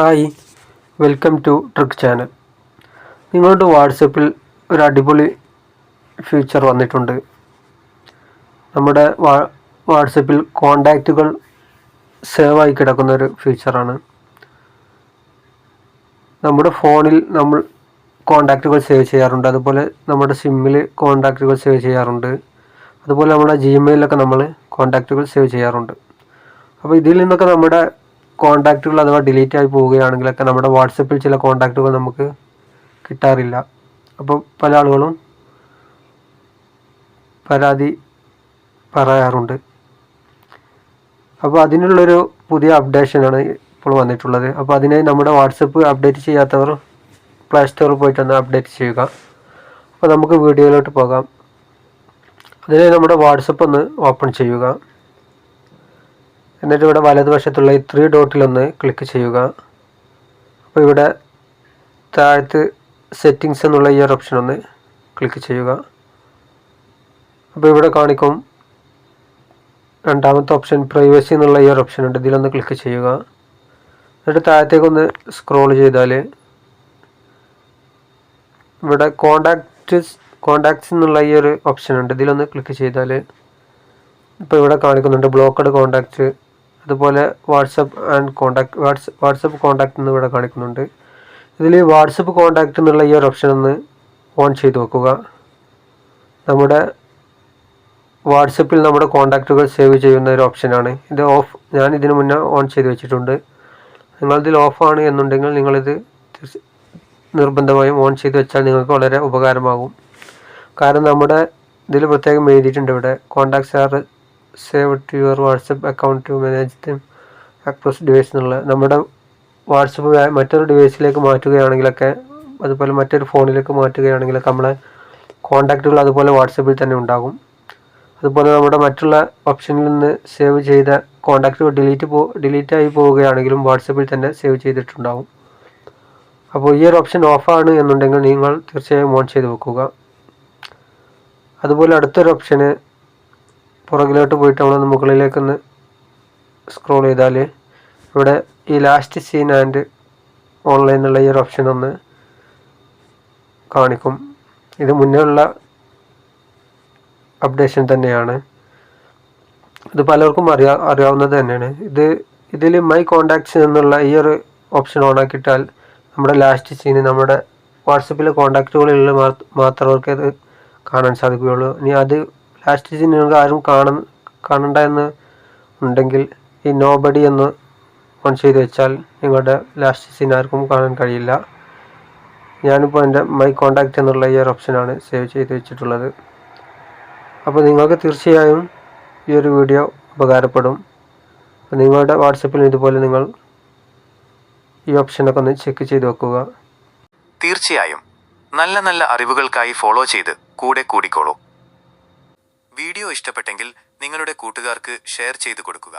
Hi welcome to trick channel. നിങ്ങളുടെ വാട്സപ്പിൽ ഒരു അടിപൊളി ഫീച്ചർ വന്നിട്ടുണ്ട്. നമ്മുടെ വാട്സപ്പിൽ കോണ്ടാക്റ്റുകൾ സേവായി കിടക്കുന്ന ഒരു ഫീച്ചറാണ് നമ്മുടെ ഫോണിൽ നമ്മൾ കോണ്ടാക്റ്റുകൾ സേവ് ചെയ്യാറുണ്ട്. അതുപോലെ നമ്മുടെ സിമ്മിൽ കോണ്ടാക്റ്റുകൾ സേവ് ചെയ്യാറുണ്ട്. അതുപോലെ നമ്മുടെ ജിമെയിലൊക്കെ നമ്മൾ കോണ്ടാക്റ്റുകൾ സേവ് ചെയ്യാറുണ്ട്. അപ്പോൾ ഇതിൽ നിന്നൊക്കെ നമ്മുടെ കോണ്ടാക്റ്റുകൾ അഥവാ ഡിലീറ്റ് ആയി പോവുകയാണെങ്കിലൊക്കെ നമ്മുടെ വാട്സപ്പിൽ ചില കോണ്ടാക്റ്റുകൾ നമുക്ക് കിട്ടാറില്ല. അപ്പോൾ പല ആളുകളും പരാതി പറയാറുണ്ട്. അപ്പോൾ അതിനുള്ളൊരു പുതിയ അപ്ഡേഷനാണ് ഇപ്പോൾ വന്നിട്ടുള്ളത്. അപ്പോൾ അതിനെ നമ്മുടെ വാട്സപ്പ് അപ്ഡേറ്റ് ചെയ്യാത്തവർ പ്ലേ സ്റ്റോറിൽ പോയിട്ടൊന്ന് അപ്ഡേറ്റ് ചെയ്യുക. അപ്പോൾ നമുക്ക് വീഡിയോയിലോട്ട് പോകാം. അതിനായി നമ്മുടെ വാട്സപ്പ് ഒന്ന് ഓപ്പൺ ചെയ്യുക. എന്നിട്ട് ഇവിടെ വലതുവശത്തുള്ള ഈ ത്രീ ഡോട്ടിലൊന്ന് ക്ലിക്ക് ചെയ്യുക. അപ്പോൾ ഇവിടെ താഴത്ത് സെറ്റിങ്സ് എന്നുള്ള ഈ ഒരു ഓപ്ഷൻ ഒന്ന് ക്ലിക്ക് ചെയ്യുക. അപ്പോൾ ഇവിടെ കാണിക്കും രണ്ടാമത്തെ ഓപ്ഷൻ പ്രൈവസി എന്നുള്ള ഈ ഒരു ഓപ്ഷൻ ഉണ്ട്. ഇതിലൊന്ന് ക്ലിക്ക് ചെയ്യുക. എന്നിട്ട് താഴത്തേക്കൊന്ന് സ്ക്രോൾ ചെയ്താൽ ഇവിടെ കോണ്ടാക്ട്സ് കോണ്ടാക്ട്സ് എന്നുള്ള ഈ ഒരു ഓപ്ഷൻ ഉണ്ട്. ഇതിലൊന്ന് ക്ലിക്ക് ചെയ്താൽ ഇപ്പോൾ ഇവിടെ കാണിക്കുന്നുണ്ട് ബ്ലോക്കഡ് കോണ്ടാക്ട്സ് അതുപോലെ WhatsApp and contact whats WhatsApp contact എന്ന് ഇവിടെ കാണിക്കുന്നുണ്ട്. ഇതിൽ വാട്സപ്പ് കോണ്ടാക്ട് എന്നുള്ള ഈ ഒരു ഓപ്ഷൻ ഒന്ന് ഓൺ ചെയ്ത് വെക്കുക. നമ്മുടെ വാട്സപ്പിൽ നമ്മുടെ കോണ്ടാക്റ്റുകൾ സേവ് ചെയ്യുന്ന ഒരു ഓപ്ഷനാണ് ഇത് ഓഫ് ഞാൻ ഇതിനു മുന്നേ ഓൺ ചെയ്ത് വെച്ചിട്ടുണ്ട്. നിങ്ങളിതിൽ ഓഫാണ് എന്നുണ്ടെങ്കിൽ നിങ്ങളിത് നിർബന്ധമായും ഓൺ ചെയ്ത് വെച്ചാൽ നിങ്ങൾക്ക് വളരെ ഉപകാരമാകും. കാരണം നമ്മുടെ ഇതിൽ പ്രത്യേകം എഴുതിയിട്ടുണ്ട് ഇവിടെ. Contacts are saved to your WhatsApp account to manage them across device എന്നുള്ള നമ്മുടെ വാട്സപ്പ് മറ്റൊരു ഡിവൈസിലേക്ക് മാറ്റുകയാണെങ്കിലൊക്കെ അതുപോലെ മറ്റൊരു ഫോണിലേക്ക് മാറ്റുകയാണെങ്കിലൊക്കെ നമ്മളെ കോണ്ടാക്റ്റുകൾ അതുപോലെ വാട്സപ്പിൽ തന്നെ ഉണ്ടാകും. അതുപോലെ നമ്മുടെ മറ്റുള്ള ഓപ്ഷനിൽ നിന്ന് സേവ് ചെയ്ത കോണ്ടാക്റ്റുകൾ ഡിലീറ്റ് പോ ഡിലീറ്റ് ആയി പോവുകയാണെങ്കിലും വാട്സപ്പിൽ തന്നെ സേവ് ചെയ്തിട്ടുണ്ടാകും അപ്പോൾ ഈ ഒരു ഓപ്ഷൻ ഓഫാണ് എന്നുണ്ടെങ്കിൽ നിങ്ങൾ തീർച്ചയായും ഓൺ ചെയ്ത് വെക്കുക. അതുപോലെ അടുത്തൊരു ഓപ്ഷന് പുറകിലോട്ട് പോയിട്ട് നമ്മളൊന്ന് മുകളിലേക്കൊന്ന് സ്ക്രോൾ ചെയ്താൽ ഇവിടെ ഈ ലാസ്റ്റ് സീൻ ആൻഡ് ഓൺലൈൻ എന്നുള്ള ഈ ഒരു ഓപ്ഷൻ ഒന്ന് കാണിക്കും. ഇത് മുന്നേ ഉള്ള അപ്ഡേഷൻ തന്നെയാണ്. ഇത് പലർക്കും അറിയാ അറിയാവുന്നത് തന്നെയാണ്. ഇത് ഇതിൽ മൈ കോണ്ടാക്ട്സ് എന്നുള്ള ഈ ഒരു ഓപ്ഷൻ ഓൺ ആക്കിയിട്ടാൽ നമ്മുടെ ലാസ്റ്റ് സീന് നമ്മുടെ വാട്സപ്പിലെ കോണ്ടാക്റ്റുകളിൽ മാത്രമേ അത് കാണാൻ സാധിക്കുകയുള്ളൂ. ഇനി അത് ലാസ്റ്റ് സീൻ നിങ്ങൾക്ക് ആരും കാണ കാണണ്ട എന്ന് ഉണ്ടെങ്കിൽ ഈ നോബഡി എന്ന് ഓൺ ചെയ്ത് വെച്ചാൽ നിങ്ങളുടെ ലാസ്റ്റ് സീൻ ആർക്കും കാണാൻ കഴിയില്ല. ഞാനിപ്പോൾ എന്റെ മൈ കോണ്ടാക്റ്റ് എന്നുള്ള ഈ ഒരു ഓപ്ഷനാണ് സേവ് ചെയ്ത് വെച്ചിട്ടുള്ളത്. അപ്പോൾ നിങ്ങൾക്ക് തീർച്ചയായും ഈ ഒരു വീഡിയോ ഉപകാരപ്പെടും. അപ്പോൾ നിങ്ങളുടെ വാട്സപ്പിൽ ഇതുപോലെ നിങ്ങൾ ഈ ഓപ്ഷനൊക്കെ ഒന്ന് ചെക്ക് ചെയ്ത് വെക്കുക. തീർച്ചയായും. നല്ല നല്ല അറിവുകൾക്കായി ഫോളോ ചെയ്ത് കൂടെ കൂടിക്കോളൂ. വീഡിയോ ഇഷ്ടപ്പെട്ടെങ്കിൽ നിങ്ങളുടെ കൂട്ടുകാർക്ക് ഷെയർ ചെയ്തു കൊടുക്കുക.